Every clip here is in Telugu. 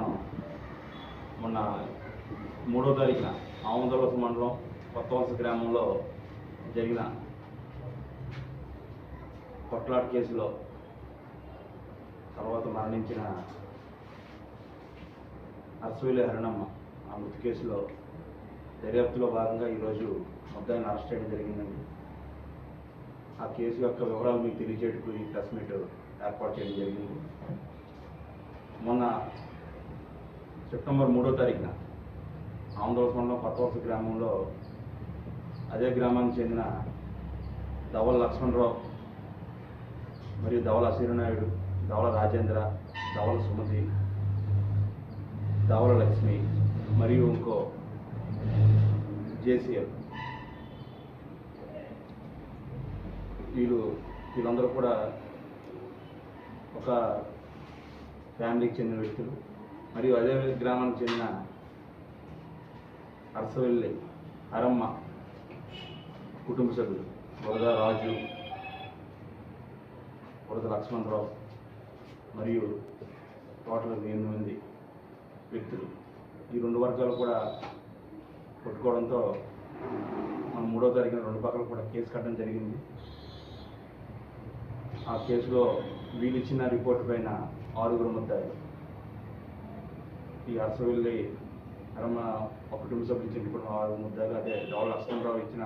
కారణం మొన్న మూడో తారీఖున ఆమదవలస మండలం కొత్తవలస గ్రామంలో జరిగిన కొట్లాట కేసులో తర్వాత మరణించిన అశ్వీల హరణమ్మ ఆ మృతి కేసులో దర్యాప్తులో భాగంగా ఈరోజు ముద్దాయిని అరెస్ట్ చేయడం జరిగిందండి. ఆ కేసు యొక్క వివరాలు మీకు తెలియజేయడానికి ఈ ప్రెస్ మీట్ ఏర్పాటు చేయడం జరిగింది మొన్న సెప్టెంబర్ మూడో తారీఖున ఆంధ్రోస్ మండలం కొత్తవలస గ్రామంలో అదే గ్రామానికి చెందిన ధవల లక్ష్మణరావు మరియు ధవల అశీరనాయుడు ధవల రాజేంద్ర ధవల సుమతి ధవల లక్ష్మి మరియు ఇంకో జేసీఎల్. వీళ్ళు వీళ్ళందరూ కూడా ఒక ఫ్యామిలీకి చెందిన వ్యక్తులు. మరియు అదే గ్రామానికి చెందిన అరసవెల్లి అరమ్మ కుటుంబ సభ్యులు వరద రాజు వరద లక్ష్మణరావు మరియు టోటల్ ఎనిమిది మంది వ్యక్తులు. ఈ రెండు వర్గాలు కూడా కొట్టుకోవడంతో మనం మూడో తారీఖున రెండు పక్కల కూడా కేసు కట్టడం జరిగింది. ఆ కేసులో వీళ్ళు ఇచ్చిన రిపోర్ట్ పైన ఆరుగురు ముద్దాయి ఈ అరసవెల్లి అరమ్మ ఒక కుటుంబ సభ్యులు ఇచ్చిన రిపోర్ట్ ఆరు ముద్దాలు అదే డౌల లక్ష్మణరావు ఇచ్చిన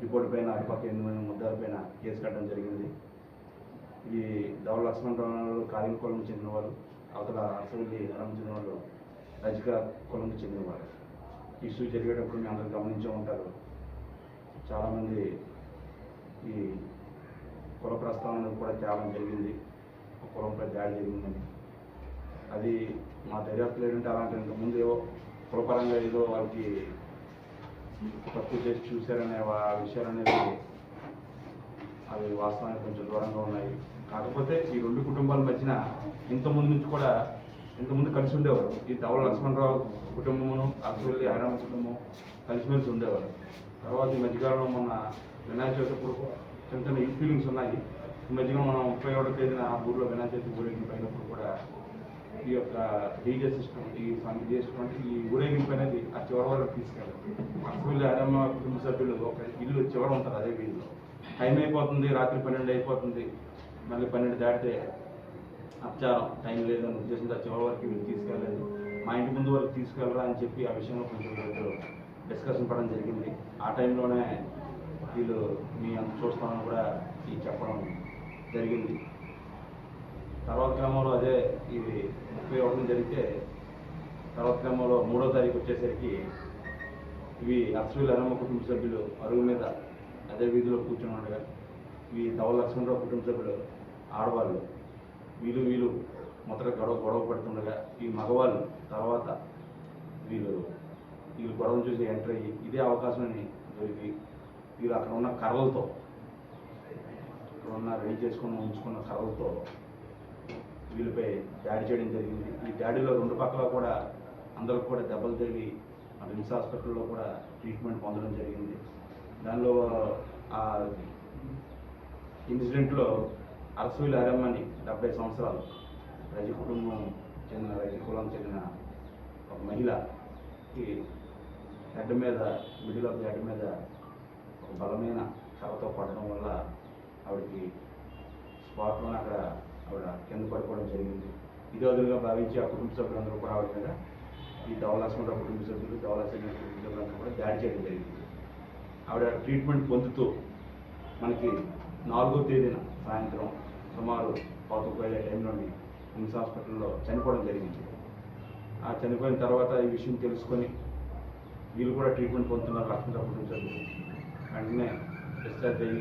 రిపోర్ట్ పైన అటుపక్క ఎనిమిది మంది ముద్దాల పైన కేసు కట్టడం జరిగింది. ఈ దౌల లక్ష్మణరావు కాలింగ్ కులం చెందిన వాళ్ళు అవతల అరసవెల్లి అరమ్మ చెందిన వాళ్ళు రజిక కులంకి చెందినవారు. ఇష్యూ జరిగేటప్పుడు మీ అందరూ గమనించే ఉంటారు. చాలామంది ఈ కుల ప్రస్తావన కూడా తేవడం జరిగింది. ఒక కులంపై దాడి జరిగిందని. అది మా దర్యాప్తులు ఏంటంటే అలాంటి ఇంతకుముందు ఏవో కులపరంగా ఏదో వాళ్ళకి తప్పు చేసి చూశారనే వా- ఆ విషయాలు అనేవి అవి వాస్తవానికి కొంచెం దూరంగా ఉన్నాయి. కాకపోతే ఈ రెండు కుటుంబాల మధ్యన ఇంతకుముందు నుంచి కూడా ఇంతకుముందు కలిసి ఉండేవారు. ఈ ధవల లక్ష్మణరావు కుటుంబమును అసలు హైరామ కుటుంబం కలిసిమెలిసి ఉండేవారు. తర్వాత ఈ మధ్యకాలంలో మొన్న వినాయక చవితి అప్పుడు చిన్న చిన్న ఇన్ ఫీలింగ్స్ ఉన్నాయి. ఈ మధ్యగా మనం ముప్పై ఒకటో తేదీన ఆ ఊర్లో వినాయక చవితి ఊరేగింపు అయినప్పుడు కూడా ఈ యొక్క డీజే సిస్టమ్ ఈ స్వామి చేసినటువంటి ఈ ఊరేగింపు అనేది ఆ చివరి వరకు తీసుకెళ్ళాలి. అసలు హైరామ కుటుంబ సభ్యులు ఒక ఇల్లు చివర ఉంటారు అదే వీధిలో. టైం అయిపోతుంది రాత్రి పన్నెండు అయిపోతుంది. మళ్ళీ పన్నెండు దాటితే అపచారం టైం లేదని ఉద్దేశంతో చివరి వరకు వీళ్ళు తీసుకెళ్ళలేదు మా ఇంటి ముందు వరకు తీసుకెళ్ళరా అని చెప్పి ఆ విషయంలో కొంచెం వీళ్ళు డిస్కషన్ పడడం జరిగింది. ఆ టైంలోనే వీళ్ళు మీ అంత చూస్తామని కూడా ఈ చెప్పడం జరిగింది. తర్వాత క్రమంలో అదే ఇది ముప్పై ఒకటి జరిగితే తర్వాత క్రమంలో మూడో తారీఖు వచ్చేసరికి ఇవి అశ్వీల హనుమ కుటుంబ సభ్యులు అరుగు మీద అదే వీధిలో కూర్చొని ఉండగా ఇవి దవల లక్ష్మణరావు కుటుంబ సభ్యులు ఆడవాళ్ళు వీళ్ళు వీళ్ళు మొదట గొడవ గొడవ పడుతుండగా ఈ మగవాళ్ళు తర్వాత వీళ్ళు వీళ్ళు గొడవను చూసి ఎంటర్ అయ్యి ఇదే అవకాశాన్ని దొరికి వీళ్ళు అక్కడ ఉన్న కర్రలతో అక్కడ ఉన్న రెడీ చేసుకున్న ఉంచుకున్న కర్రలతో వీళ్ళపై దాడి చేయడం జరిగింది. ఈ దాడిలో రెండు పక్కల కూడా అందరికి కూడా దెబ్బలు తగిలి రిమ్స్ హాస్పిటల్లో కూడా ట్రీట్మెంట్ పొందడం జరిగింది. దానిలో ఆ ఇన్సిడెంట్లో అరసవిల్ అరమ్మని డెబ్బై సంవత్సరాలు రజ కుటుంబం చెందిన రజ కులం చెందిన ఒక మహిళకి హెడ్ మీద మిడిల్ ఆఫ్ హెడ్ మీద ఒక బలమైన కర్రతో పడడం వల్ల ఆవిడకి స్పాట్లోనే అక్కడ ఆవిడ కింద పడిపోవడం జరిగింది. ఇది వదులుగా భావించి ఆ కుటుంబ సభ్యులందరూ కూడా ఆవిడ మీద ఈ ధవలాసుకుంటారు కుటుంబ సభ్యులు ధవలాసిన కుటుంబ సభ్యులందరూ కూడా దాడి చేయడం జరిగింది. ఆవిడ ట్రీట్మెంట్ పొందుతూ మనకి నాలుగో తేదీన సాయంత్రం సుమారు పాతకు టైంలోని నిమ్స్ హాస్పిటల్లో చనిపోవడం జరిగింది. ఆ చనిపోయిన తర్వాత ఈ విషయం తెలుసుకొని వీళ్ళు కూడా ట్రీట్మెంట్ పొందుతున్నారు లక్ష్మీరావు కుటుంబ సభ్యులు. వెంటనే డిశ్చార్జ్ అయ్యి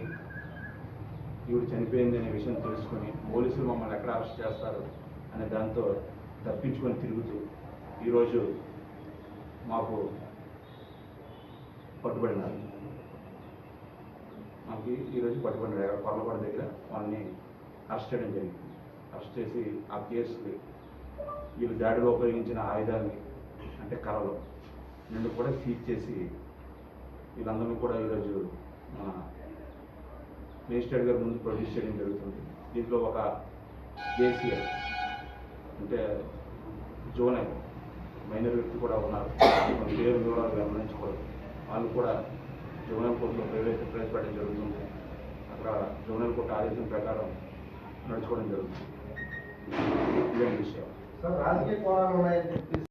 ఈవిడ చనిపోయింది అనే విషయం తెలుసుకొని పోలీసులు మమ్మల్ని ఎక్కడ అరెస్ట్ చేస్తారు అనే దాంతో తప్పించుకొని తిరుగుతూ ఈరోజు మాకు పట్టుబడినారు. మాకు ఈరోజు పట్టుబడినారు ఎక్కడ కొర్లపాడ దగ్గర వాళ్ళని అరెస్ట్ చేయడం జరిగింది. అరెస్ట్ చేసి ఆ కేసుకి వీళ్ళు దాడిలో ఉపయోగించిన ఆయుధాన్ని అంటే కర్రలు నిన్ను కూడా సీజ్ చేసి వీళ్ళందరినీ కూడా ఈరోజు మన మేజిస్ట్రేట్ గారి ముందు ప్రొడ్యూస్ చేయడం జరుగుతుంది. దీంట్లో ఒక కేసీఆర్ అంటే జోనల్ మైనర్ వ్యక్తి కూడా ఉన్నారు. పేరు వివరాలు గమనించకూడదు వాళ్ళు కూడా జోనల్ కోర్టులో ప్రవేశ ప్రవేశపెట్టడం జరుగుతుంది. అక్కడ జోనల్ కోర్టు ఆదేశం ప్రకారం నడుచుకోవడం జరుగుతుంది. ఇదే విషయం సార్ రాజకీయ కోణాలు ఉన్నాయని చెప్పి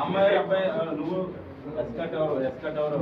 అమ్మాయి అబ్బాయి నువ్వు ఎస్కట్ ఎవరు ఎస్కట్ ఎవరు